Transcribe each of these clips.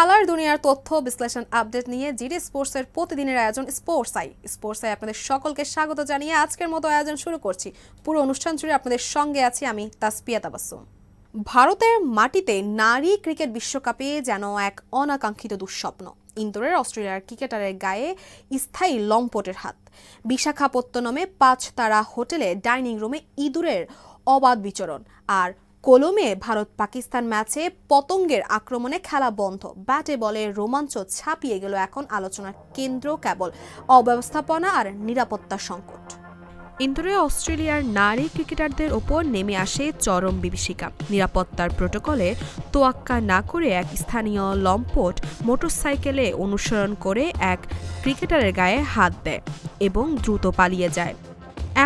খেলার দুনিয়ার তথ্য, বিশ্লেষণ, আপডেট নিয়ে জিডি স্পোর্টসের প্রতিদিনের আয়োজন স্পোর্টস আই স্পোর্টস আই আপনাদের সকলকে স্বাগত জানিয়ে আজকের মতো আয়োজন শুরু করছি। পুরো অনুষ্ঠান জুড়ে আপনাদের সঙ্গে আছি আমি তাসপিয়া তাবাসুম ভারতের মাটিতে নারী ক্রিকেট বিশ্বকাপে যেন এক অনাকাঙ্ক্ষিত দুঃস্বপ্ন। ইন্দোরের অস্ট্রেলিয়ার ক্রিকেটারের গায়ে স্থায়ী লম্পটের হাত। বিশাখাপত্তনমে পাঁচ তারা হোটেলে ডাইনিং রুমে ইঁদুরের অবাধ বিচরণ। আর কোলমে ভারত পাকিস্তান ম্যাচে পতঙ্গের আক্রমণে খেলা বন্ধ। ব্যাটে বলে রোমাঞ্চ ছাপিয়ে গেল এখন আলোচনার কেন্দ্র কেবল। অব্যবস্থাপনা আর নিরাপত্তা সংকট। ইন্দোরে অস্ট্রেলিয়ার নারী ক্রিকেটারদের ওপর নেমে আসে চরম বিভীষিকা। নিরাপত্তার প্রোটোকলে তোয়াক্কা না করে এক স্থানীয় লম্পট মোটরসাইকেলে অনুসরণ করে এক ক্রিকেটারের গায়ে হাত দেয় এবং দ্রুত পালিয়ে যায়।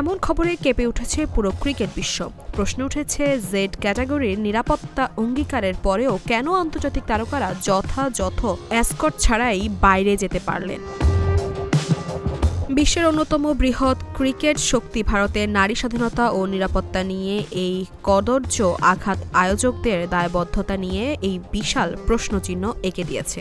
এমন খবরে কেঁপে উঠেছে পুরো ক্রিকেট বিশ্ব। প্রশ্ন উঠেছে জেড ক্যাটাগরির নিরাপত্তা অঙ্গীকারের পরেও কেন আন্তর্জাতিক তারকারা যথাযথ অ্যাসকট ছাড়াই বাইরে যেতে পারলেন? বিশ্বের অন্যতম বৃহৎ ক্রিকেট শক্তি ভারতের নারী স্বাধীনতা ও নিরাপত্তা নিয়ে এই কদর্য আঘাত আয়োজকদের দায়বদ্ধতা নিয়ে এই বিশাল প্রশ্নচিহ্ন এঁকে দিয়েছে।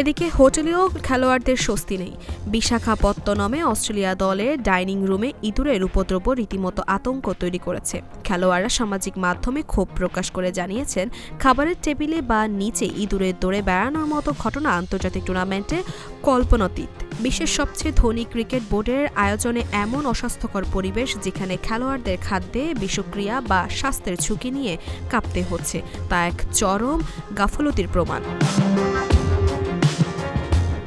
এদিকে হোটেলেও খেলোয়াড়দের স্বস্তি নেই। বিশাখাপত্তনমে অস্ট্রেলিয়া দলের ডাইনিং রুমে ইঁদুরের উপদ্রব রীতিমতো আতঙ্ক তৈরি করেছে। খেলোয়াড়রা সামাজিক মাধ্যমে ক্ষোভ প্রকাশ করে জানিয়েছেন, খাবারের টেবিলে বা নিচে ইঁদুরের দৌড়ে বেড়ানোর মতো ঘটনা আন্তর্জাতিক টুর্নামেন্টে কল্পনাতীত। বিশ্বের সবচেয়ে ধনী ক্রিকেট বোর্ডের আয়োজনে এমন অস্বাস্থ্যকর পরিবেশ যেখানে খেলোয়াড়দের খাদ্যে বিষক্রিয়া বা স্বাস্থ্যের ঝুঁকি নিয়ে কাঁপতে হচ্ছে, তা এক চরম গাফলতির প্রমাণ।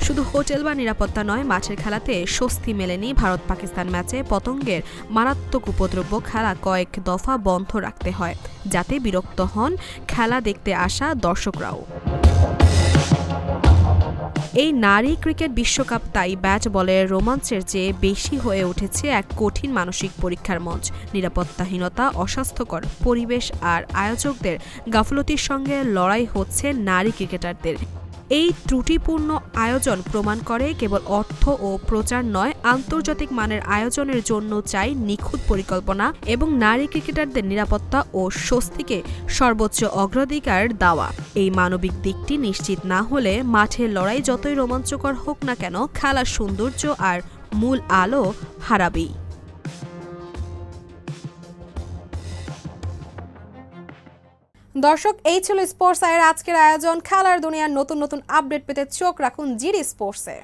শুধু হোটেল বা নিরাপত্তা নয়, মাঠের খেলাতে স্বস্তি মেলেনি ভারত পাকিস্তান ম্যাচে। পতঙ্গের মারাত্মক উপদ্রব্য খেলা কয়েক দফা বন্ধ রাখতে হয়, যাতে বিরক্ত হন খেলা দেখতে আসা দর্শকরাও। এই নারী ক্রিকেট বিশ্বকাপ তাই ব্যাট বলের রোমাঞ্চের চেয়ে বেশি হয়ে উঠেছে এক কঠিন মানসিক পরীক্ষার মঞ্চ। নিরাপত্তাহীনতা, অস্বাস্থ্যকর পরিবেশ আর আয়োজকদের গাফলতির সঙ্গে লড়াই হচ্ছে নারী ক্রিকেটারদের। এই ত্রুটিপূর্ণ আয়োজন প্রমাণ করে কেবল অর্থ ও প্রচার নয়, আন্তর্জাতিক মানের আয়োজনের জন্য চাই নিখুঁত পরিকল্পনা এবং নারী ক্রিকেটারদের নিরাপত্তা ও স্বস্তিকে সর্বোচ্চ অগ্রাধিকার দেওয়া। এই মানবিক দিকটি নিশ্চিত না হলে মাঠের লড়াই যতই রোমাঞ্চকর হোক না কেন, খেলার সৌন্দর্য আর মূল আলো হারাবেই। দর্শক, এই ছিল স্পোর্টস আয়ের আজকের আয়োজন। খেলার দুনিয়ার নতুন নতুন আপডেট পেতে চোখ রাখুন জিডি স্পোর্টসে।